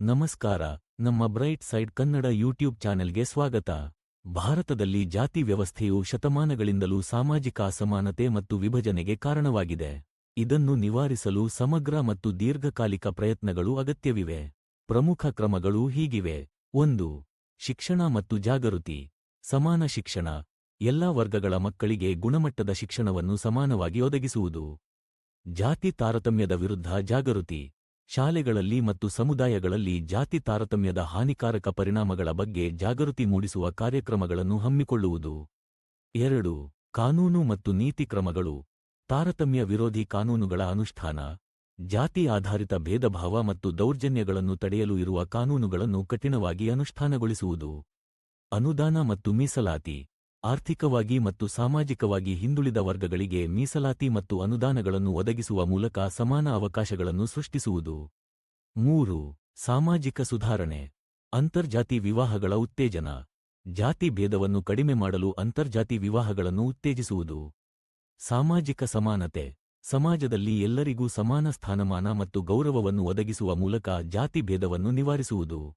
ನಮಸ್ಕಾರ, ನಮ್ಮ bright side Kannada YouTube ಚಾನೆಲ್ಗೆ ಸ್ವಾಗತ. ಭಾರತದಲ್ಲಿ ಜಾತಿ ವ್ಯವಸ್ಥೆಯು ಶತಮಾನಗಳಿಂದಲೂ ಸಾಮಾಜಿಕ ಅಸಮಾನತೆ ಮತ್ತು ವಿಭಜನೆಗೆ ಕಾರಣವಾಗಿದೆ. ಇದನ್ನು ನಿವಾರಿಸಲು ಸಮಗ್ರ ಮತ್ತು ದೀರ್ಘಕಾಲಿಕ ಪ್ರಯತ್ನಗಳು ಅಗತ್ಯವಿವೆ. ಪ್ರಮುಖ ಕ್ರಮಗಳು ಹೀಗಿವೆ. ಒಂದು, ಶಿಕ್ಷಣ ಮತ್ತು ಜಾಗೃತಿ. ಸಮಾನ ಶಿಕ್ಷಣ. ಎಲ್ಲಾ ವರ್ಗಗಳ ಮಕ್ಕಳಿಗೆ ಗುಣಮಟ್ಟದ ಶಿಕ್ಷಣವನ್ನು ಸಮಾನವಾಗಿ ಒದಗಿಸುವುದು. ಜಾತಿ ತಾರತಮ್ಯದ ವಿರುದ್ಧ ಜಾಗೃತಿ. ಶಾಲೆಗಳಲ್ಲಿ ಮತ್ತು ಸಮುದಾಯಗಳಲ್ಲಿ ಜಾತಿ ತಾರತಮ್ಯದ ಹಾನಿಕಾರಕ ಪರಿಣಾಮಗಳ ಬಗ್ಗೆ ಜಾಗೃತಿ ಮೂಡಿಸುವ ಕಾರ್ಯಕ್ರಮಗಳನ್ನು ಹಮ್ಮಿಕೊಳ್ಳುವುದು. ಎರಡು, ಕಾನೂನು ಮತ್ತು ನೀತಿ ಕ್ರಮಗಳು. ತಾರತಮ್ಯ ವಿರೋಧಿ ಕಾನೂನುಗಳ ಅನುಷ್ಠಾನ. ಜಾತಿ ಆಧಾರಿತ ಭೇದಭಾವ ಮತ್ತು ದೌರ್ಜನ್ಯಗಳನ್ನು ತಡೆಯಲು ಇರುವ ಕಾನೂನುಗಳನ್ನು ಕಠಿಣವಾಗಿ ಅನುಷ್ಠಾನಗೊಳಿಸುವುದು. ಅನುದಾನ ಮತ್ತು ಮೀಸಲಾತಿ. ಆರ್ಥಿಕವಾಗಿ ಮತ್ತು ಸಾಮಾಜಿಕವಾಗಿ ಹಿಂದುಳಿದ ವರ್ಗಗಳಿಗೆ ಮೀಸಲಾತಿ ಮತ್ತು ಅನುದಾನಗಳನ್ನು ಒದಗಿಸುವ ಮೂಲಕ ಸಮಾನ ಅವಕಾಶಗಳನ್ನು ಸೃಷ್ಟಿಸುವುದು. ಮೂರು, ಸಾಮಾಜಿಕ ಸುಧಾರಣೆ. ಅಂತರ್ಜಾತಿ ವಿವಾಹಗಳ ಉತ್ತೇಜನ. ಜಾತಿ ಭೇದವನ್ನು ಕಡಿಮೆ ಮಾಡಲು ಅಂತರ್ಜಾತಿ ವಿವಾಹಗಳನ್ನು ಉತ್ತೇಜಿಸುವುದು. ಸಾಮಾಜಿಕ ಸಮಾನತೆ. ಸಮಾಜದಲ್ಲಿ ಎಲ್ಲರಿಗೂ ಸಮಾನ ಸ್ಥಾನಮಾನ ಮತ್ತು ಗೌರವವನ್ನು ಒದಗಿಸುವ ಮೂಲಕ ಜಾತಿ ಭೇದವನ್ನು ನಿವಾರಿಸುವುದು.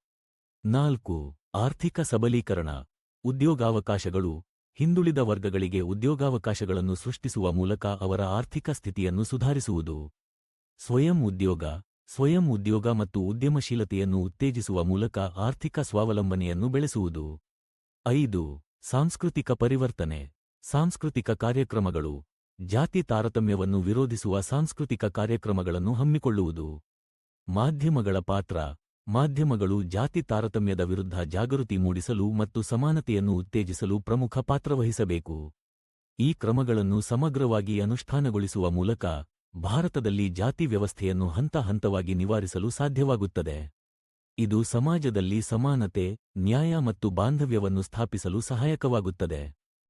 ನಾಲ್ಕು, ಆರ್ಥಿಕ ಸಬಲೀಕರಣ. ಉದ್ಯೋಗಾವಕಾಶಗಳು. ಹಿಂದುಳಿದ ವರ್ಗಗಳಿಗೆ ಉದ್ಯೋಗಾವಕಾಶಗಳನ್ನು ಸೃಷ್ಟಿಸುವ ಮೂಲಕ ಅವರ ಆರ್ಥಿಕ ಸ್ಥಿತಿಯನ್ನು ಸುಧಾರಿಸುವುದು. ಸ್ವಯಂ ಉದ್ಯೋಗ ಸ್ವಯಂ ಉದ್ಯೋಗ ಮತ್ತು ಉದ್ಯಮಶೀಲತೆಯನ್ನು ಉತ್ತೇಜಿಸುವ ಮೂಲಕ ಆರ್ಥಿಕ ಸ್ವಾವಲಂಬನೆಯನ್ನು ಬೆಳೆಸುವುದು. ಐದು, ಸಾಂಸ್ಕೃತಿಕ ಪರಿವರ್ತನೆ, ಸಾಂಸ್ಕೃತಿಕ ಕಾರ್ಯಕ್ರಮಗಳು, ಜಾತಿ ತಾರತಮ್ಯವನ್ನು ವಿರೋಧಿಸುವ ಸಾಂಸ್ಕೃತಿಕ ಕಾರ್ಯಕ್ರಮಗಳನ್ನು ಹಮ್ಮಿಕೊಳ್ಳುವುದು. ಮಾಧ್ಯಮಗಳ ಪಾತ್ರ ಮಾಧ್ಯಮಗಳು ಜಾತಿ ತಾರತಮ್ಯದ ವಿರುದ್ಧ ಜಾಗೃತಿ ಮೂಡಿಸಲು ಮತ್ತು ಸಮಾನತೆಯನ್ನು ಉತ್ತೇಜಿಸಲು ಪ್ರಮುಖ ಪಾತ್ರವಹಿಸಬೇಕು ಈ ಕ್ರಮಗಳನ್ನು ಸಮಗ್ರವಾಗಿ ಅನುಷ್ಠಾನಗೊಳಿಸುವ ಮೂಲಕ ಭಾರತದಲ್ಲಿ ಜಾತಿ ವ್ಯವಸ್ಥೆಯನ್ನು ಹಂತ ಹಂತವಾಗಿ ನಿವಾರಿಸಲು ಸಾಧ್ಯವಾಗುತ್ತದೆ. ಇದು ಸಮಾಜದಲ್ಲಿ ಸಮಾನತೆ, ನ್ಯಾಯ ಮತ್ತು ಬಾಂಧವ್ಯವನ್ನು ಸ್ಥಾಪಿಸಲು ಸಹಾಯಕವಾಗುತ್ತದೆ.